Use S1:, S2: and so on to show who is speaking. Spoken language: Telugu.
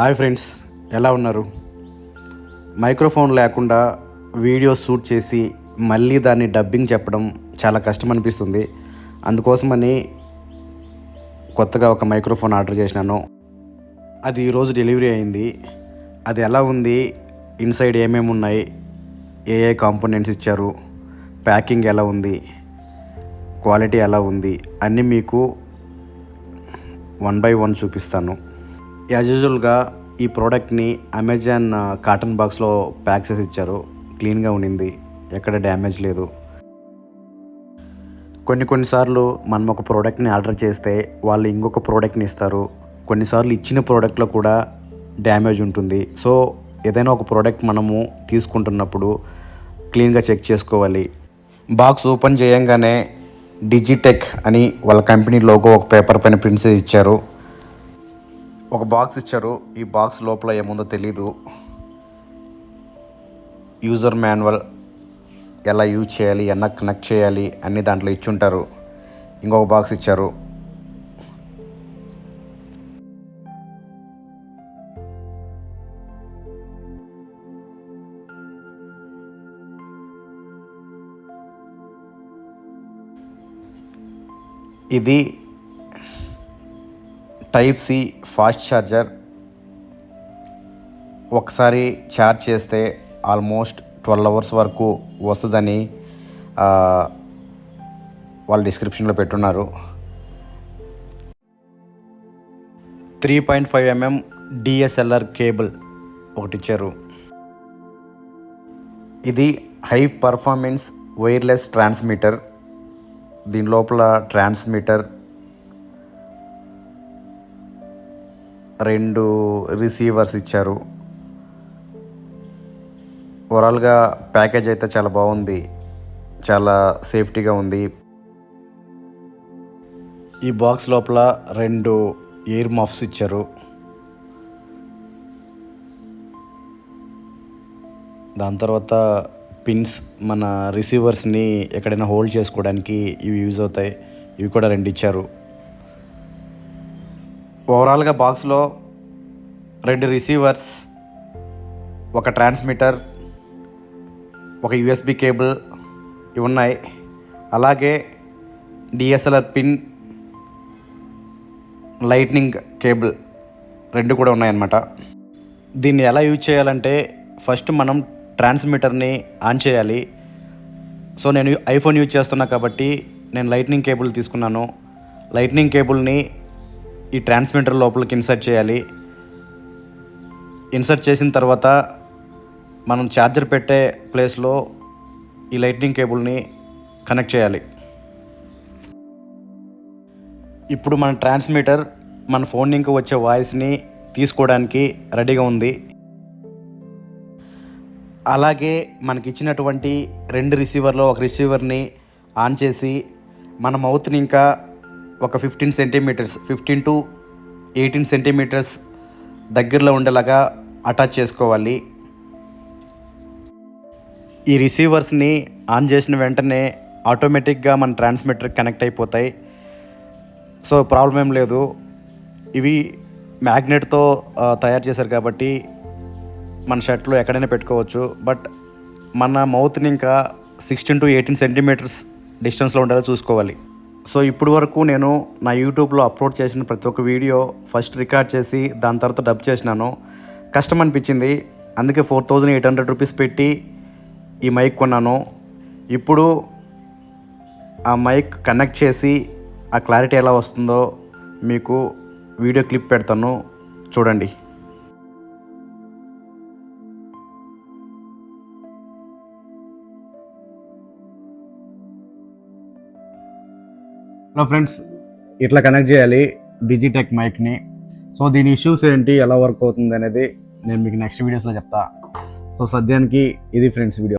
S1: హాయ్ ఫ్రెండ్స్ ఎలా ఉన్నారు? మైక్రోఫోన్ లేకుండా వీడియో షూట్ చేసి మళ్ళీ దాన్ని డబ్బింగ్ చెప్పడం చాలా కష్టం అనిపిస్తుంది. అందుకోసమని కొత్తగా ఒక మైక్రోఫోన్ ఆర్డర్ చేసినాను. అది ఈరోజు డెలివరీ అయింది. అది ఎలా ఉంది? ఇన్సైడ్ ఏమేమి ఉన్నాయి? ఏ ఏ కాంపోనెంట్స్ ఇచ్చారు? ప్యాకింగ్ ఎలా ఉంది? క్వాలిటీ ఎలా ఉంది? అన్నీ మీకు వన్ బై వన్ చూపిస్తాను. యాజ్ యూజువల్గా ఈ ప్రోడక్ట్ని అమెజాన్ కాటన్ బాక్స్లో ప్యాక్ చేసి ఇచ్చారు. క్లీన్గా ఉండింది. ఎక్కడ డ్యామేజ్ లేదు. కొన్ని కొన్నిసార్లు మనం ఒక ప్రోడక్ట్ని ఆర్డర్ చేస్తే వాళ్ళు ఇంకొక ప్రోడక్ట్ని ఇస్తారు. కొన్నిసార్లు ఇచ్చిన ప్రోడక్ట్లో కూడా డ్యామేజ్ ఉంటుంది. సో ఏదైనా ఒక ప్రోడక్ట్ మనము తీసుకుంటున్నప్పుడు క్లీన్గా చెక్ చేసుకోవాలి. బాక్స్ ఓపెన్ చేయంగానే డిజిటెక్ అని వాళ్ళ కంపెనీ లోగో ఒక పేపర్ పైన ప్రింట్ చేసి ఇచ్చారు. ఒక బాక్స్ ఇచ్చారు. ఈ బాక్స్ లోపల ఏముందో తెలీదు. యూజర్ మాన్యువల్ ఎలా యూజ్ చేయాలి ఎలా కనెక్ట్ చేయాలి అన్ని దాంట్లో ఇచ్చుంటారు. ఇంకొక బాక్స్ ఇచ్చారు. ఇది టైప్ సి ఫాస్ట్ ఛార్జర్ ఒకసారి ఛార్జ్ చేస్తే ఆల్మోస్ట్ ట్వెల్వ్ అవర్స్ వరకు వస్తుందని వాళ్ళు డిస్క్రిప్షన్లో పెట్టున్నారు. Three point five mm DSLR cable ఒకటి ఇచ్చారు. ఇది హై పర్ఫార్మెన్స్ వైర్లెస్ ట్రాన్స్మీటర్. దీని లోపల ట్రాన్స్మీటర్ రెండు రిసీవర్స్ ఇచ్చారు. ఓవరాల్గా ప్యాకేజ్ అయితే చాలా బాగుంది. చాలా సేఫ్టీగా ఉంది. ఈ బాక్స్ లోపల రెండు ఎయిర్ మఫ్స్ ఇచ్చారు. దాని తర్వాత పిన్స్ మన రిసీవర్స్ని ఎక్కడైనా హోల్డ్ చేసుకోవడానికి ఇవి యూజ్ అవుతాయి. ఇవి కూడా రెండు ఇచ్చారు. ఓవరాల్గా బాక్స్లో రెండు రిసీవర్స్ ఒక ట్రాన్స్మిటర్ ఒక యూఎస్బి కేబుల్ ఇవి ఉన్నాయి అలాగే డిఎస్ఎల్ఆర్ పిన్ లైట్నింగ్ కేబుల్ రెండు కూడా ఉన్నాయన్నమాట దీన్ని ఎలా యూజ్ చేయాలంటే ఫస్ట్ మనం ట్రాన్స్మిటర్ని ఆన్ చేయాలి సో నేను ఐఫోన్ యూజ్ చేస్తున్నా కాబట్టి నేను లైట్నింగ్ కేబుల్ తీసుకున్నాను లైట్నింగ్ కేబుల్ని ఈ ట్రాన్స్మిటర్ లోపలికి ఇన్సర్ట్ చేయాలి. ఇన్సర్ట్ చేసిన తర్వాత మనం ఛార్జర్ పెట్టే ప్లేస్లో ఈ లైట్నింగ్ కేబుల్ని కనెక్ట్ చేయాలి. ఇప్పుడు మన ట్రాన్స్మిటర్ మన ఫోన్ నుంచి వచ్చే వాయిస్ని తీసుకోవడానికి రెడీగా ఉంది. అలాగే మనకి ఇచ్చినటువంటి రెండు రిసీవర్లో ఒక రిసీవర్ని ఆన్ చేసి మన మౌత్ని ఇంకా ఒక fifteen centimetres fifteen to eighteen centimetres దగ్గరలో ఉండేలాగా అటాచ్ చేసుకోవాలి. ఈ రిసీవర్స్ని ఆన్ చేసిన వెంటనే ఆటోమేటిక్గా మన ట్రాన్స్మిటర్ కనెక్ట్ అయిపోతాయి. సో ప్రాబ్లం ఏం లేదు. ఇవి మ్యాగ్నెట్తో తయారు చేశారు కాబట్టి మన షర్ట్లో ఎక్కడైనా పెట్టుకోవచ్చు. బట్ మన మౌత్ని ఇంకా సిక్స్టీన్ టు ఎయిటీన్ సెంటీమీటర్స్ డిస్టెన్స్లో ఉండేలా చూసుకోవాలి. సో ఇప్పుడు వరకు నేను నా యూట్యూబ్లో అప్లోడ్ చేసిన ప్రతి ఒక్క వీడియో ఫస్ట్ రికార్డ్ చేసి దాని తర్వాత డబ్ చేసినాను. కష్టం అనిపించింది. అందుకే four thousand eight hundred rupees పెట్టి ఈ మైక్ కొన్నాను. ఇప్పుడు ఆ మైక్ కనెక్ట్ చేసి ఆ క్లారిటీ ఎలా వస్తుందో మీకు వీడియో క్లిప్ పెడతాను. చూడండి. హలో ఫ్రెండ్స్ ఇట్లా కనెక్ట్ చేయాలి డిజిటెక్ మైక్ని సో దీని ఇష్యూస్ ఏంటి ఎలా వర్క్ అవుతుంది అనేది నేను మీకు నెక్స్ట్ వీడియోస్లో చెప్తా. సో సద్యానికి ఇది ఫ్రెండ్స్ వీడియో